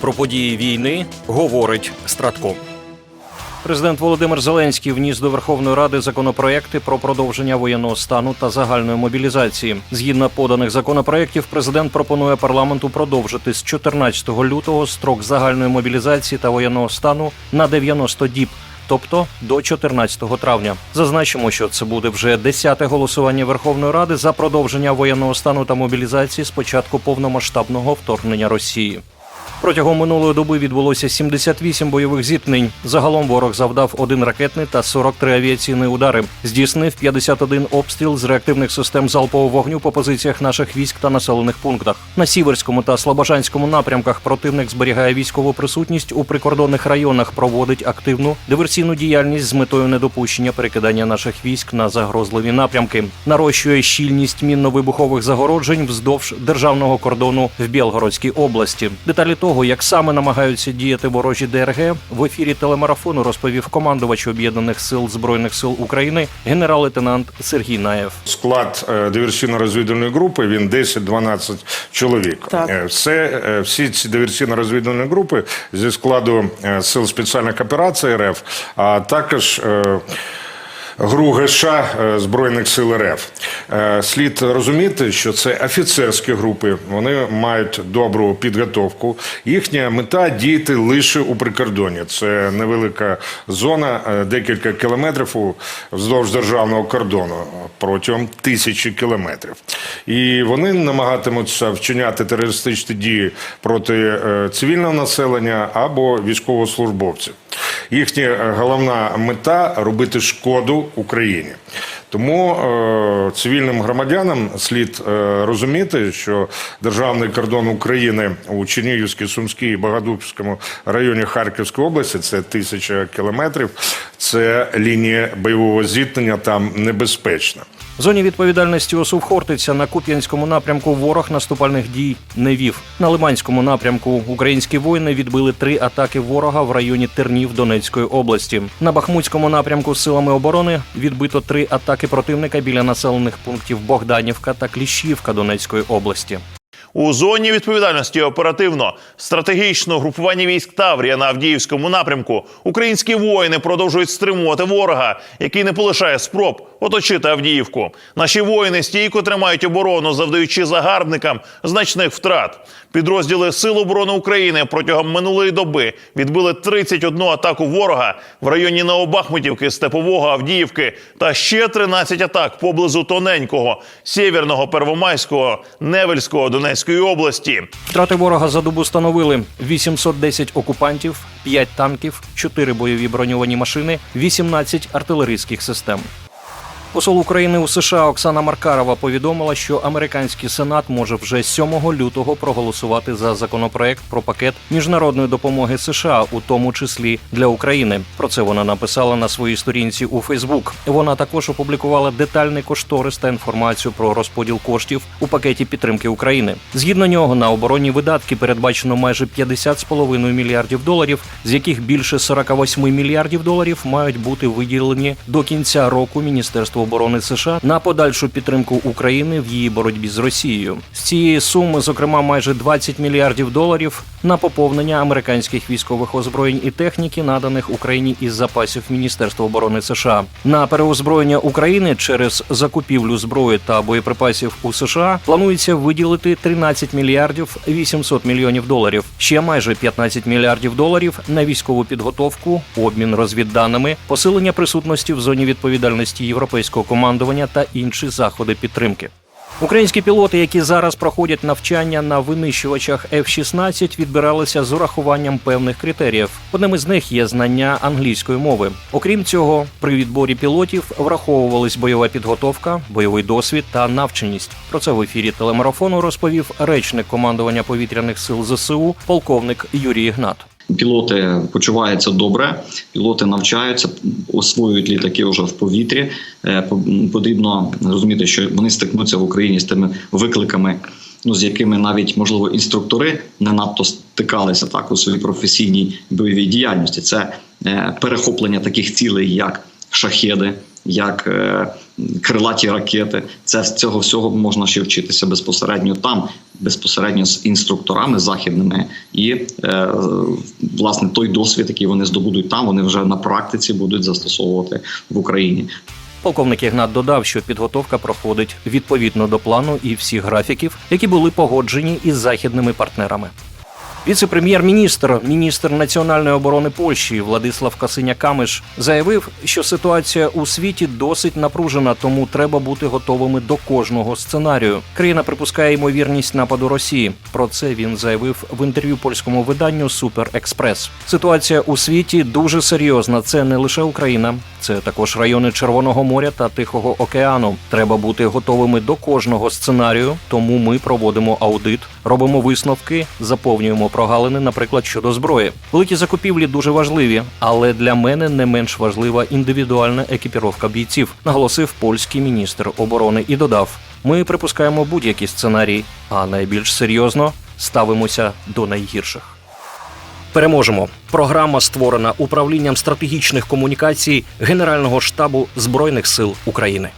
Про події війни говорить Стратко. Президент Володимир Зеленський вніс до Верховної Ради законопроекти про продовження воєнного стану та загальної мобілізації. Згідно поданих законопроєктів, президент пропонує парламенту продовжити з 14 лютого строк загальної мобілізації та воєнного стану на 90 діб. Тобто до 14 травня, зазначимо, що це буде вже 10-те голосування Верховної Ради за продовження воєнного стану та мобілізації з початку повномасштабного вторгнення Росії. Протягом минулої доби відбулося 78 бойових зіткнень. Загалом ворог завдав один ракетний та 43 авіаційні удари. Здійснив 51 обстріл з реактивних систем залпового вогню по позиціях наших військ та населених пунктах. На сіверському та слобожанському напрямках противник зберігає військову присутність у прикордонних районах, проводить активну диверсійну діяльність з метою недопущення перекидання наших військ на загрозливі напрямки. Нарощує щільність мінно-вибухових загороджень вздовж державного кордону в Білгородській області. Деталі того, як саме намагаються діяти ворожі ДРГ, в ефірі телемарафону розповів командувач об'єднаних сил збройних сил України генерал-лейтенант Сергій Наєв. Склад е, диверсійно-розвідувальної групи він 10-12 чоловік. Так. Е, Все, е, всі ці диверсійно-розвідувальні групи зі складу е, сил спеціальних операцій РФ, а також ГРУ ГШ е, Збройних сил РФ. Е, Слід розуміти, що це офіцерські групи, вони мають добру підготовку. Їхня мета діяти лише у прикордоні. Це невелика зона, е, декілька кілометрів вздовж державного кордону протягом тисячі кілометрів. І вони намагатимуться вчиняти терористичні дії проти цивільного населення або військовослужбовців. Їхня е, головна мета робити шкоду Україні. Тому е, цивільним громадянам слід е, розуміти, що державний кордон України у Чернігівській, Сумській і Богодухівському районі Харківської області це тисяча кілометрів. Це лінія бойового зіткнення там небезпечна. В зоні відповідальності ОСУВ Хортиця на Куп'янському напрямку ворог наступальних дій не вів. На Лиманському напрямку українські воїни відбили три атаки ворога в районі Тернів Донецької області. На Бахмутському напрямку силами оборони відбито три атаки противника біля населених пунктів Богданівка та Кліщівка Донецької області. У зоні відповідальності оперативно стратегічного групування військ Таврія на Авдіївському напрямку українські воїни продовжують стримувати ворога, який не полишає спроб оточити Авдіївку. Наші воїни стійко тримають оборону, завдаючи загарбникам значних втрат. Підрозділи Сил оборони України протягом минулої доби відбили 31 атаку ворога в районі Новобахмутівки, Степового, Авдіївки та ще 13 атак поблизу Тоненького, Сєвєрного, Первомайського, Невельського, Донецької області. Втрати ворога за добу становили 810 окупантів, 5 танків, 4 бойові броньовані машини, 18 артилерійських систем. Посол України у США Оксана Маркарова повідомила, що американський сенат може вже 7 лютого проголосувати за законопроект про пакет міжнародної допомоги США, у тому числі для України. Про це вона написала на своїй сторінці у Фейсбук. Вона також опублікувала детальний кошторис та інформацію про розподіл коштів у пакеті підтримки України. Згідно нього на оборонні видатки передбачено майже 50,5 мільярдів доларів, з яких більше 48 мільярдів доларів мають бути виділені до кінця року Міністерству оборони США на подальшу підтримку України в її боротьбі з Росією. З цієї суми, зокрема, майже 20 мільярдів доларів на поповнення американських військових озброєнь і техніки, наданих Україні із запасів Міністерства оборони США. На переозброєння України через закупівлю зброї та боєприпасів у США планується виділити 13 мільярдів 800 мільйонів доларів. Ще майже 15 мільярдів доларів на військову підготовку, обмін розвідданими, посилення присутності в зоні відповідальності європейського командування та інші заходи підтримки. Українські пілоти, які зараз проходять навчання на винищувачах F-16, відбиралися з урахуванням певних критеріїв. Одним із них є знання англійської мови. Окрім цього, при відборі пілотів враховувались бойова підготовка, бойовий досвід та навченість. Про це в ефірі телемарафону розповів речник командування повітряних сил ЗСУ, полковник Юрій Ігнат. Пілоти почуваються добре, пілоти навчаються, освоюють літаки вже в повітрі. Е, Потрібно розуміти, що вони стикнуться в Україні з тими викликами, ну з якими навіть можливо інструктори не надто стикалися так у своїй професійній бойовій діяльності. Це е, перехоплення таких цілей, як шахеди, як е, крилаті ракети. Це з цього всього можна ще вчитися безпосередньо там, безпосередньо з інструкторами західними, і е, власне той досвід, який вони здобудуть там, вони вже на практиці будуть застосовувати в Україні. Полковник Ігнат додав, що підготовка проходить відповідно до плану і всіх графіків, які були погоджені із західними партнерами. Віце-прем'єр-міністр, міністр національної оборони Польщі Владислав Касиня Камиш заявив, що ситуація у світі досить напружена, тому треба бути готовими до кожного сценарію. Країна припускає ймовірність нападу Росії. Про це він заявив в інтерв'ю польському виданню Супер Експрес. Ситуація у світі дуже серйозна. Це не лише Україна, це також райони Червоного моря та Тихого океану. Треба бути готовими до кожного сценарію. Тому ми проводимо аудит, робимо висновки, заповнюємо прогалини, наприклад, щодо зброї. Великі закупівлі дуже важливі, але для мене не менш важлива індивідуальна екіпіровка бійців, наголосив польський міністр оборони і додав: ми припускаємо будь-які сценарії, а найбільш серйозно ставимося до найгірших. Переможемо. Програма створена управлінням стратегічних комунікацій Генерального штабу Збройних сил України.